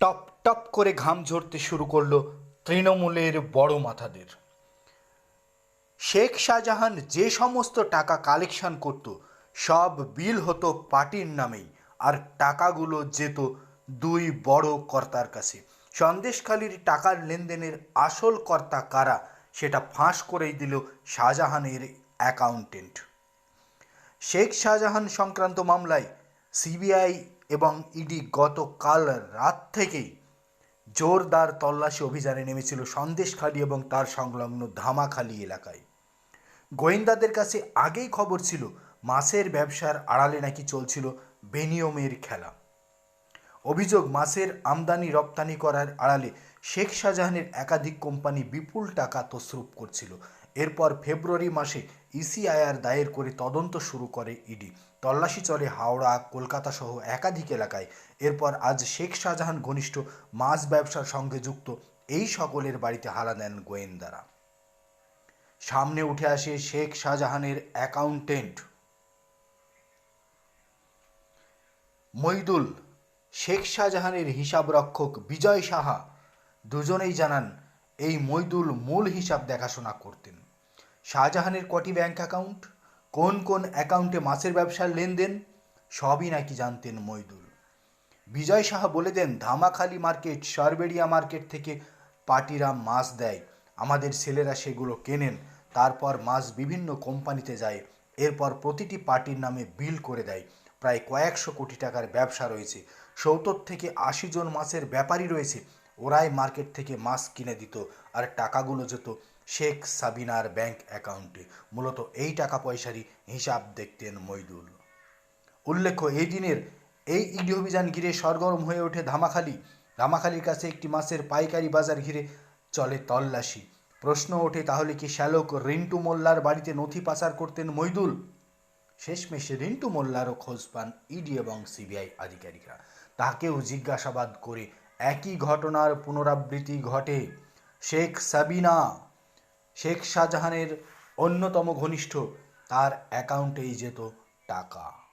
Top top করে ঘাম ঝরতে শুরু করল তৃণমূলের বড় মাথাদের। শেখ শাহজাহান যে সমস্ত টাকা কালেকশন করত, সব বিল হতো পার্টির নামেই আর টাকাগুলো যেত দুই বড় কর্তার কাছে। সন্দেশখালির টাকার লেনদেনের আসল কর্তা কারা সেটা ফাঁস করেই দিল শাহজাহানের অ্যাকাউন্টেন্ট। শেখ শাহজাহান সংক্রান্ত মামলায় সিবিআই এবং ইডি গতকাল রাত থেকেই জোরদার তল্লাশি অভিযানে নেমেছিল সন্দেশখালী এবং তার সংলগ্ন ধামাখালী এলাকায়। গোয়েন্দাদের কাছে আগেই খবর ছিল, মাছের ব্যবসার আড়ালে নাকি চলছিল বেনিয়মের খেলা। অভিযোগ, মাছের আমদানি রপ্তানি করার আড়ালে শেখ শাহজাহানের একাধিক কোম্পানি বিপুল টাকা তসরুপ করছিল। এরপর ফেব্রুয়ারি মাসে ইসিআইআর দায়ের করে তদন্ত শুরু করে ইডি। তল্লাশি চলে হাওড়া, কলকাতা সহ একাধিক এলাকায়। এরপর আজ শেখ শাহজাহান ঘনিষ্ঠ মাছ ব্যবসার সঙ্গে যুক্ত এই সকলের বাড়িতে হারা দেন গোয়েন্দারা। সামনে উঠে আসে শেখ শাহজাহানের অ্যাকাউন্টেন্ট। মইদুল, শেখ শাহজাহানের হিসাবরক্ষক বিজয় সাহা, দুজনেই জানান এই মইদুল মূল হিসাব দেখাশোনা করতেন। শাহজাহানের কটি ব্যাংক অ্যাকাউন্ট কোন কোন অ্যাকাউন্টে মাছের ব্যবসার লেনদেন, সবই নাকি জানতেন মইদুল। বিজয় সাহা বলে দেন ধামাখালি মার্কেট, সরবেড়িয়া মার্কেট থেকে পার্টিরা মাছ দেয়। আমাদের ছেলেরা সেগুলো কেনেন। তারপর মাছ বিভিন্ন কোম্পানিতে যায়। এরপর প্রতিটি পার্টির নামে বিল করে দেয়। প্রায় কয়েকশো কোটি টাকার ব্যবসা রয়েছে। সত্তর থেকে আশি জন মাছের ব্যাপারী রয়েছে। ওরাই মার্কেট থেকে মাছ কিনে দিত আর টাকাগুলো যেত শেখ সাবিনার ব্যাংক অ্যাকাউন্টে। মূলত এই টাকা পয়সারই হিসাব দেখতেন মইদুল। উল্লেখ্য, এই দিনের এই ইডি অভিযান ঘিরে সরগরম হয়ে ওঠে ধামাখালি। ধামাখালির কাছে একটি মাছের পাইকারি বাজার ঘিরে চলে তল্লাশি। প্রশ্ন ওঠে, তাহলে কি শ্যালক রিন্টু মোল্লার বাড়িতে নথি পাচার করতেন মইদুল? শেষমেশে রিন্টু মোল্লারও খোঁজ পান ইডি এবং সিবিআই আধিকারিকরা। তাকেও জিজ্ঞাসাবাদ করে একই ঘটনার পুনরাবৃত্তি ঘটে। শেখ সাবিনা শেখ শাহজাহানের অন্যতম ঘনিষ্ঠ তার অ্যাকাউন্টেই যেত টাকা।